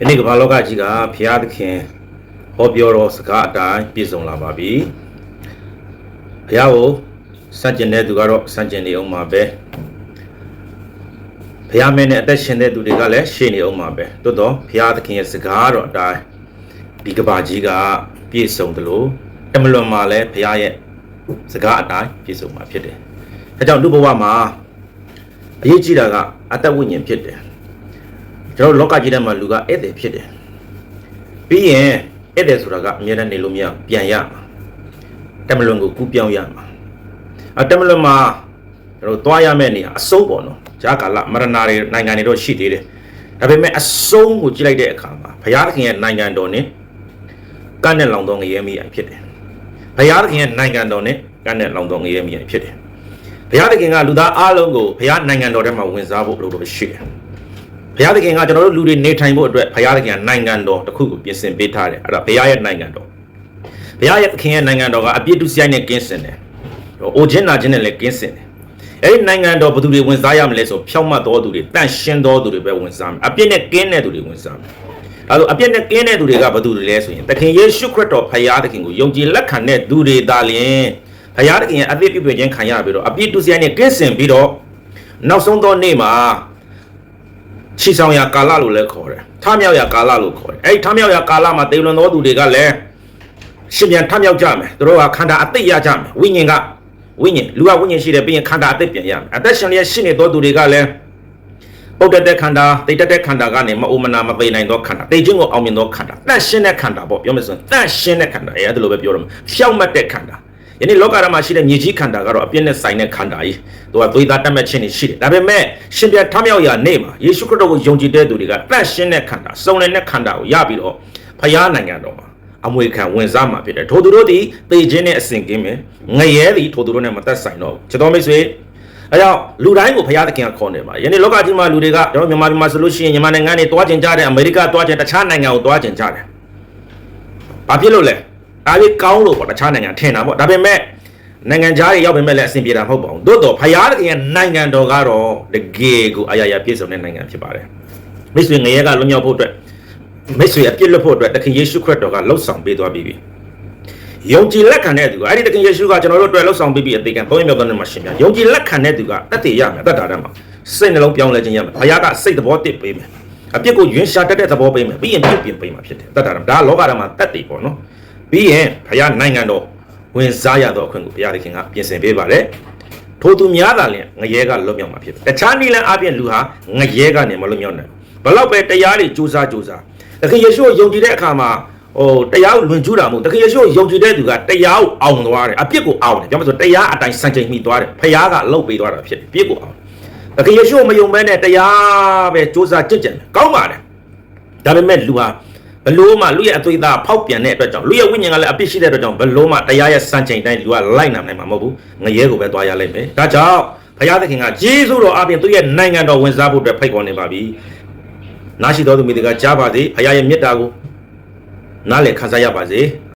ယနေ့ကမ္ဘာလောကကြီးကဘုရားသခင်ဟောပြောတော်စကားအတိုင်းပြည့်စုံလာပါပြီဘုရားကိုစัจကျင်တဲ့သူကတော့စัจကျင်နေအောင်ပါပဲဘုရားမင်းနဲ့အသက်ရှင်တဲ့သူတွေကလည်းရှေ့နေအောင်ပါပဲတိုးတော့ဘုရားသခင်ရဲ့စကားတော်အတိုင်းဒီကဘာကြီးကပြည့်စုံတယ်လို့တမလွန်မှာလည်းဘုရားရဲ့စကားအတိုင်းပြည့်စုံမှာဖြစ်တယ်ဒါကြောင့်လူဘဝမှာအရေးကြီးတာကအသက်ဝိညာဉ်ဖြစ်တယ် ကျွန်တော်လောကကြီးထဲမှာလူကဧည့်သည်ဖြစ်တယ်ပြီးရင်ဧည့်သည်ဆိုတာကအမြဲတမ်းနေလို့မရပြန်ရမှာတမလွန်ကိုကူးပြောင်းရမှာအတမလွန်မှာကျွန်တော်သွားရမယ့်နေရာအဆုံးပေါ့နော်ဂျာကာလမရဏတွေနိုင်ငံတွေတော့ရှိသေးတယ်ဒါပေမဲ့အဆုံးကိုကြည့်လိုက်တဲ့အခါမှာဘုရားသခင်ရဲ့နိုင်ငံတော်နဲ့ကန့်နဲ့လောင်တော်ငရဲမိအိုင်ဖြစ်တယ်ဘုရားသခင်ရဲ့နိုင်ငံတော်နဲ့ကန့်နဲ့လောင်တော်ငရဲမိအိုင်ဖြစ်တယ်ဘုရားသခင်ကလူသားအလုံးကိုဘုရားနိုင်ငံတော်ထဲမှာဝင်စားဖို့လုပ်လို့ရှိတယ် ဘုရားသခင်ကကျွန်တော်တို့လူတွေနေထိုင်ဖို့အတွက်ဘုရားသခင်ကနိုင်ငံတော်တစ်ခုကိုပြင်ဆင်ပေးထားတယ်အဲ့ဒါဘုရားရဲ့နိုင်ငံတော်ဘုရားရဲ့သခင်ရဲ့နိုင်ငံတော်ကအပြည့်တုစရိုက်နဲ့ကင်းစင်တယ်ဟိုအိုချင်းနာချင်းနဲ့လည်းကင်းစင်တယ်အဲ့ဒီနိုင်ငံတော်ဘယ်သူတွေဝင်စားရမလဲဆိုဖြောင့်မတ်တော်သူတွေတန့်ရှင်းတော်သူတွေပဲဝင်စားမယ်အပြည့်နဲ့ကင်းတဲ့သူတွေဝင်စားမယ်ဒါဆိုအပြည့်နဲ့ကင်းတဲ့သူတွေကဘယ်သူတွေလဲဆိုရင်သခင်ယေရှုခရစ်တော်ဘုရားသခင်ကိုယုံကြည်လက်ခံတဲ့သူတွေသာလျှင်ဘုရားသခင်ရဲ့အပြည့်ပြုပြင်ခြင်းခံရပြီးတော့အပြည့်တုစရိုက်နဲ့ကင်းစင်ပြီးတော့နောက်ဆုံးသောနေ့မှာ ချီဆောင်ရာကာလလို့လည်းခေါ်တယ်ထမြောက်ရာကာလလို့ခေါ်တယ်အဲ့ဒီထမြောက်ရာကာလမှာတေလွန်သောသူတွေကလည်းရှင်ပြန်ထမြောက်ကြမယ်သူတို့ကခန္ဓာအသိရကြမယ်ဝိညာဉ်ကဝိညာဉ်လူကဝိညာဉ်ရှိတယ်ပြီးရင်ခန္ဓာအသိပြန်ရမယ်အသက်ရှင်လျက်ရှိနေသောသူတွေကလည်းပုတ်တက်တဲ့ခန္ဓာတိတ်တက်တဲ့ခန္ဓာကနေမအိုမနာမသိနိုင်သောခန္ဓာတိတ်ချင်းကိုအောင်မြင်သောခန္ဓာတန့်ရှင်းတဲ့ခန္ဓာပေါ့ပြောမယ်ဆိုရင်တန့်ရှင်းတဲ့ခန္ဓာအဲအဲ့ဒါလိုပဲပြောရမှာဖြောက်မှတ်တဲ့ခန္ဓာ ယနေ့လောကဓာတ်မှာရှိတဲ့မြေကြီးခန္ဓာကတော့အပြည့်နဲ့ဆိုင်တဲ့ခန္ဓာကြီးသူကသွေးသားတက်မဲ့ခြင်းတွေရှိတယ်ဒါပေမဲ့ရှင်ပြန်ထမြောက်ရာနေ့မှာယေရှုခရစ်တော်ကိုယုံကြည်တဲ့သူတွေကတန့်ရှင်းတဲ့ခန္ဓာစုံလင်တဲ့ခန္ဓာကိုရပြီးတော့ဖခင်နိုင်ငံတော်မှာအမွေခံဝင်စားမှာဖြစ်တယ်ထိုသူတို့သည်သေခြင်းနဲ့အစဉ်ကင်းမယ်ငရဲသည်ထိုသူတို့နဲ့မသက်ဆိုင်တော့ဘူးချစ်တော်မိတ်ဆွေအဲကြောင့်လူတိုင်းကိုဘုရားသခင်ကခေါ်နေပါယနေ့လောကကြီးမှာလူတွေကကျွန်တော်မြန်မာပြည်မှာဆိုလို့ရှိရင်မြန်မာနိုင်ငံတွေတွားကျင်ကြတယ်အမေရိကတွားကျင်တခြားနိုင်ငံကိုတွားကျင်ကြတယ်ဘာဖြစ်လို့လဲ အားလေးကောင်းလို့ပေါ့တခြားနိုင်ငံထင်တာပေါ့ဒါပေမဲ့နိုင်ငံခြားတွေရောက်ပေမဲ့လည်းအဆင်ပြေတာမဟုတ်ပါဘူးသို့တော့ဘုရားသခင်ရဲ့နိုင်ငံတော်ကတော့တကယ်ကိုအရာရာပြည့်စုံတဲ့နိုင်ငံဖြစ်ပါတယ်မိတ်ဆွေငရဲကလွန်မြောက်ဖို့အတွက်မိတ်ဆွေအပြစ်လွတ်ဖို့အတွက်တခင်ယေရှုခရစ်တော်ကလှုပ်ဆောင်ပေးသွားပြီပြီယုံကြည်လက်ခံတဲ့သူကအဲ့ဒီတခင်ယေရှုကကျွန်တော်တို့အတွက်လှုပ်ဆောင်ပေးပြီးအသေးကံသုံးရမြောက်တဲ့နေ့မှာရှင်ပြယုံကြည်လက်ခံတဲ့သူကတတ်တည်ရမယ်တတ်တာတတ်မှာစိတ်နှလုံးပြောင်းလဲခြင်းရမယ်ဘုရားကစိတ်သဘောတည်ပေးမယ်အပြစ်ကိုယွင်းရှာတတ်တဲ့သဘောပေးမယ်ပြီးရင်ပြုတ်ပြင်ပေးမှာဖြစ်တယ်တတ်တာဒါလောကဓာတ်မှာတတ်တည်ပေါ့နော် ပြီးရင်ဘုရားနိုင်ငံတော်ဝင်စားရတော့အခွင့်ကိုဘုရားသခင်ကပြင်ဆင်ပေးပါတယ်ထိုသူများသာလျှင်ငရဲကလွတ်မြောက်မှာဖြစ်တယ်တခြားနည်းလမ်းအပြင်လူဟာငရဲကနေမလွတ်မြောက်နိုင်ဘူးဘလောက်ပဲတရားတွေစူးစမ်းစူးစမ်းတခင်ယေရှုကိုယုံကြည်တဲ့အခါမှာဟိုတရားကိုလွန်ကျူးတာမဟုတ်တခင်ယေရှုကိုယုံကြည်တဲ့သူကတရားကိုအောင်သွားတယ်အပြစ်ကိုအောင်တယ်ကြောင့်မဆိုတရားအတိုင်းစံချိန်မိသွားတယ်ဖခင်ကလှုပ်ပေးသွားတာဖြစ်တယ်ပြစ်ကိုအောင်တခင်ယေရှုကိုမယုံမဲနဲ့တရားပဲစူးစမ်းကြင်ကြံတယ်ကောင်းပါတယ်ဒါပေမဲ့လူဟာ ဘလို့မှလူရဲ့အသွေးသားဖောက်ပြန်တဲ့အတွက်ကြောင့်လူရဲ့ဝိညာဉ်ကလည်းအပြစ်ရှိတဲ့အတွက်ကြောင့်ဘလို့မှတရားရဲ့စံချိန်တိုင်းလူကလိုက်နိုင်နိုင်မှာမဟုတ်ဘူးငရဲကိုပဲသွားရလိမ့်မယ်ဒါကြောင့်ဘုရားသခင်ကဂျေဇုတော်အပြင်သူ့ရဲ့နိုင်ငံတော်ဝင်စားဖို့အတွက်ဖိတ်ခေါ်နေပါပြီနာရှိတော်သူမိတွေကကြားပါစေဘုရားရဲ့မေတ္တာကိုနားလည်ခံစားရပါစေ